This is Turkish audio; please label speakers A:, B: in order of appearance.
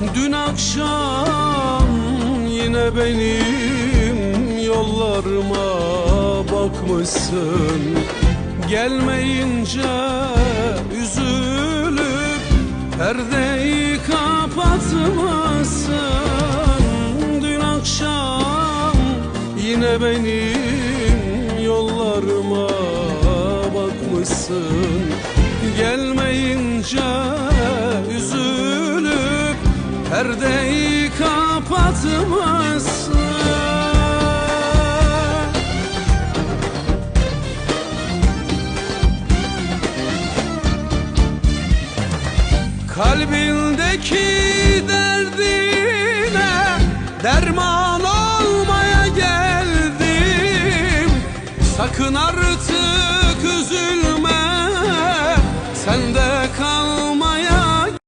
A: Dün akşam yine benim yollarıma bakmışsın. Gelmeyince üzülüp perdeyi kapatmışsın. Dün akşam yine benim yollarıma bakmışsın. Gelmeyince perdeyi kapatmışsın Kalbindeki derdine derman olmaya geldim. Sakın artık üzülme Sen de